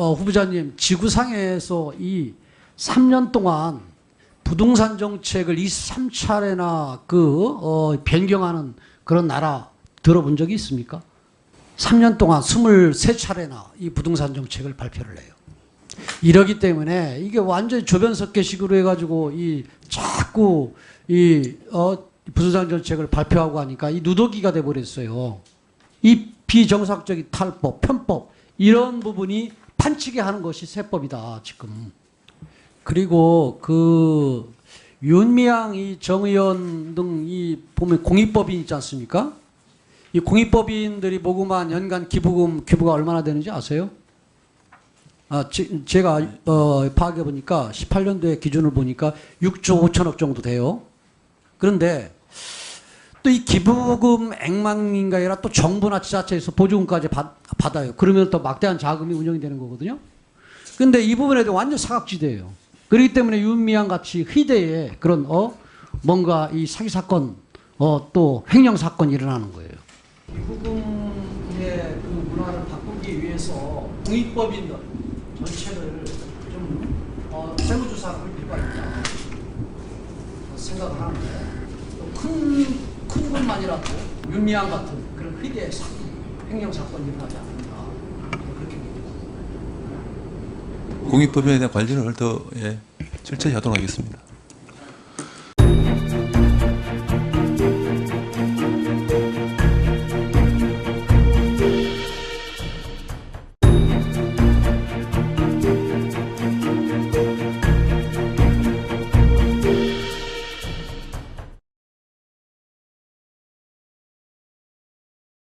어, 후보자님 지구상에서 이 3년 동안 부동산 정책을 23차례나 그 어, 변경하는 그런 나라 들어본 적이 있습니까? 3년 동안 23차례나 이 부동산 정책을 발표를 해요. 이러기 때문에 이게 완전히 조변석계식으로 해가지고 이 자꾸 이 어, 부동산 정책을 발표하고 하니까 이 누더기가 돼 버렸어요. 이 비정상적인 탈법, 편법 이런 부분이 판치게 하는 것이 세법이다 지금. 그리고 그 윤미향 이 정의원 등 이 보면 공익법인 있지 않습니까? 이 공익법인들이 모금한 연간 기부금 규모가 얼마나 되는지 아세요? 아, 제, 제가 어, 파악해 보니까 18년도에 기준을 보니까 6조 5천억 정도 돼요. 그런데 또 이 기부금 액만인가 아니라 또 정부나 지자체에서 보조금까지 받, 받아요. 그러면 또 막대한 자금이 운영이 되는 거거든요. 근데 이 부분에도 완전 사각지대예요. 그렇기 때문에 윤미향 같이 희대에 그런 어 뭔가 이 사기 사건 어 또 횡령 사건이 일어나는 거예요. 기부금의 그 문화를 바꾸기 위해서 공익법인 전체를 좀 어, 세무조사를 할 필요가 있다 생각을 하는데 큰, 큰 것만이라도 윤미향 같은 그런 희대의 사기 사건이 일어나지 않는다 그렇게 봅니다. 공익법인에 대한 관리를 더 예, 철저히 하도록 하겠습니다.